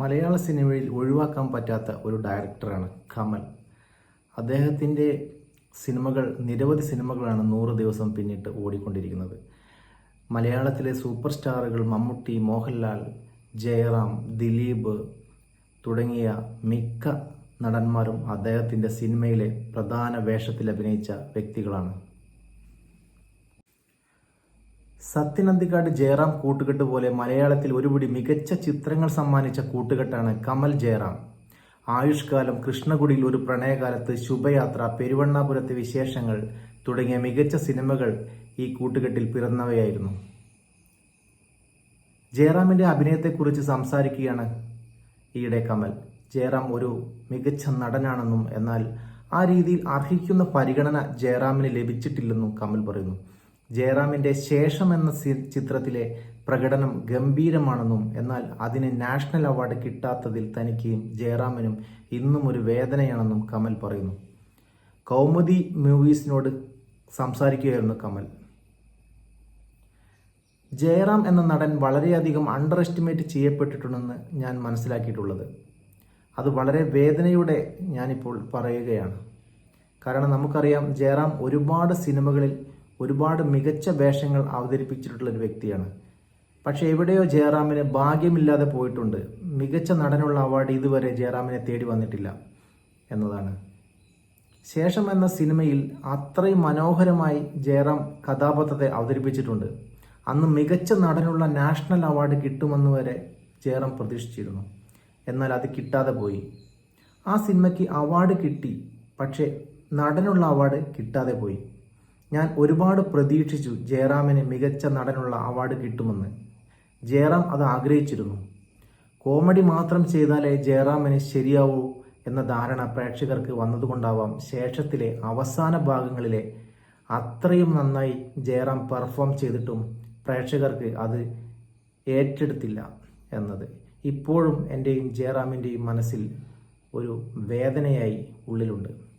മലയാള സിനിമയിൽ ഒഴിവാക്കാൻ പറ്റാത്ത ഒരു ഡയറക്ടറാണ് കമൽ. അദ്ദേഹത്തിന്റെ സിനിമകൾ നിരവധി സിനിമകളാണ് നൂറ് ദിവസം പിന്നിട്ട് ഓടിക്കൊണ്ടിരിക്കുന്നത്. മലയാളത്തിലെ സൂപ്പർ സ്റ്റാറുകൾ മമ്മൂട്ടി മോഹൻലാൽ ജയറാം ദിലീപ് തുടങ്ങിയ മിക്ക നടന്മാരും അദ്ദേഹത്തിന്റെ സിനിമയിലെ പ്രധാന വേഷത്തിൽ അഭിനയിച്ച വ്യക്തികളാണ്. സത്യനന്ദിക്കാട് ജയറാം കൂട്ടുകെട്ട് പോലെ മലയാളത്തിൽ ഒരുപിടി മികച്ച ചിത്രങ്ങൾ സമ്മാനിച്ച കൂട്ടുകെട്ടാണ് കമൽ ജയറാം. ആയുഷ്കാലം കൃഷ്ണകുടിയിൽ ഒരു പ്രണയകാലത്ത് ശുഭയാത്ര പെരുവണ്ണാപുരത്തെ വിശേഷങ്ങൾ തുടങ്ങിയ മികച്ച സിനിമകൾ ഈ കൂട്ടുകെട്ടിൽ പിറന്നവയായിരുന്നു. ജയറാമിന്റെ അഭിനയത്തെക്കുറിച്ച് സംസാരിക്കുകയാണ് ഈയിടെ കമൽ. ജയറാം ഒരു മികച്ച നടനാണെന്നും എന്നാൽ ആ രീതിയിൽ അർഹിക്കുന്ന പരിഗണന ജയറാമിന് ലഭിച്ചിട്ടില്ലെന്നും കമൽ പറയുന്നു. ജയറാമിന്റെ ശേഷം എന്ന ചിത്രത്തിലെ പ്രകടനം ഗംഭീരമാണെന്നും എന്നാൽ അതിന് നാഷണൽ അവാർഡ് കിട്ടാത്തതിൽ തനിക്ക് ജയറാമിനും ഇന്നും ഒരു വേദനയാണെന്നും കമൽ പറയുന്നു. കൗമുദി മൂവീസിനോട് സംസാരിക്കുകയായിരുന്നു കമൽ. ജയറാം എന്ന നടൻ വളരെയധികം അണ്ടർ എസ്റ്റിമേറ്റ് ചെയ്യപ്പെട്ടിട്ടുണ്ടെന്ന് ഞാൻ മനസ്സിലാക്കിയിട്ടുള്ളത്. അത് വളരെ വേദനയോടെ ഞാനിപ്പോൾ പറയുകയാണ്. കാരണം നമുക്കറിയാം ജയറാം ഒരുപാട് സിനിമകളിൽ ഒരുപാട് മികച്ച വേഷങ്ങൾ അവതരിപ്പിച്ചിട്ടുള്ള ഒരു വ്യക്തിയാണ്. പക്ഷെ എവിടെയോ ജയറാമിന് ഭാഗ്യമില്ലാതെ പോയിട്ടുണ്ട്. മികച്ച നടനുള്ള അവാർഡ് ഇതുവരെ ജയറാമിനെ തേടി വന്നിട്ടില്ല എന്നതാണ്. ശേഷം എന്ന സിനിമയിൽ അത്രയും മനോഹരമായി ജയറാം കഥാപാത്രത്തെ അവതരിപ്പിച്ചിട്ടുണ്ട്. അന്ന് മികച്ച നടനുള്ള നാഷണൽ അവാർഡ് കിട്ടുമെന്ന് വരെ ജയറാം പ്രതീക്ഷിച്ചിരുന്നു. എന്നാൽ അത് കിട്ടാതെ പോയി. ആ സിനിമയ്ക്ക് അവാർഡ് കിട്ടി പക്ഷേ നടനുള്ള അവാർഡ് കിട്ടാതെ പോയി. ഞാൻ ഒരുപാട് പ്രതീക്ഷിച്ചു ജയറാമിന് മികച്ച നടനുള്ള അവാർഡ് കിട്ടുമെന്ന്. ജയറാം അത് ആഗ്രഹിച്ചിരുന്നു. കോമഡി മാത്രം ചെയ്താലേ ജയറാമിന് ശരിയാവൂ എന്ന ധാരണ പ്രേക്ഷകർക്ക് വന്നതുകൊണ്ടാവാം ശേഷത്തിലെ അവസാന ഭാഗങ്ങളിലെ അത്രയും നന്നായി ജയറാം പെർഫോം ചെയ്തിട്ടും പ്രേക്ഷകർക്ക് അത് ഏറ്റെടുത്തില്ല എന്നത്. ഇപ്പോഴും എന്റെയും ജയറാമിന്റെയും മനസ്സിൽ ഒരു വേദനയായി ഉള്ളിലുണ്ട്.